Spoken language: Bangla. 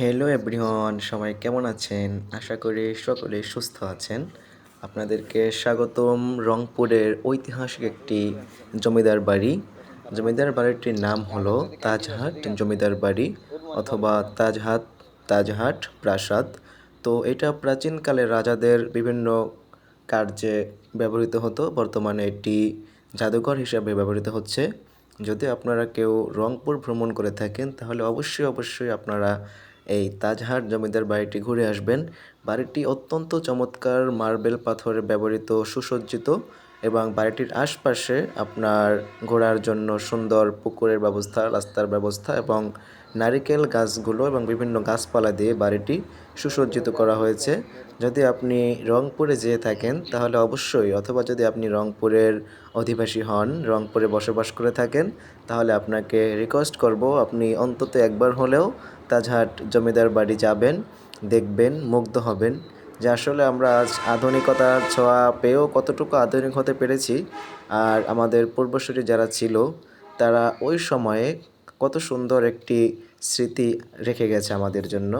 হ্যালো এভরিওয়ান সবাই কেমন আছেন? আশা করি সকলে সুস্থ আছেন। আপনাদেরকে স্বাগতম রংপুরের ঐতিহাসিক একটি জমিদার বাড়ি। জমিদার বাড়িটির নাম হলো তাজহাট জমিদার বাড়ি অথবা তাজহাট তাজহাট প্রাসাদ। তো এটা প্রাচীনকালে রাজাদের বিভিন্ন কার্যে ব্যবহৃত হতো। বর্তমানে এটি জাদুঘর হিসাবে ব্যবহৃত হচ্ছে। যদি আপনারা কেউ রংপুর ভ্রমণ করে থাকেন, তাহলে অবশ্যই অবশ্যই আপনারা এই তাজহাট জমিদার বাড়িটি ঘুরে আসবেন। বাড়িটি অত্যন্ত চমৎকার মার্বেল পাথরে ব্যবহৃত সুসজ্জিত এবং বাড়িটির আশপাশে আপনার ঘোরার জন্য সুন্দর পুকুরের ব্যবস্থা, রাস্তার ব্যবস্থা এবং নারিকেল গাছগুলো এবং বিভিন্ন গাছপালা দিয়ে বাড়িটি সুসজ্জিত করা হয়েছে। যদি আপনি রংপুরে যেয়ে থাকেন, তাহলে অবশ্যই অথবা যদি আপনি রংপুরের অধিবাসী হন, রংপুরে বসবাস করে থাকেন, তাহলে আপনাকে রিকোয়েস্ট করব, আপনি অন্তত একবার হলেও তাজহাট জমিদার বাড়ি যাবেন, দেখবেন, মুগ্ধ হবেন। যে আসলে আমরা আজ আধুনিকতার ছোঁয়া পেয়েও কতটুকু আধুনিক হতে পেরেছি। আর আমাদের পূর্বসূরি যারা ছিল, তারা ওই সময়ে কত সুন্দর একটি স্মৃতি রেখে গেছে আমাদের জন্য।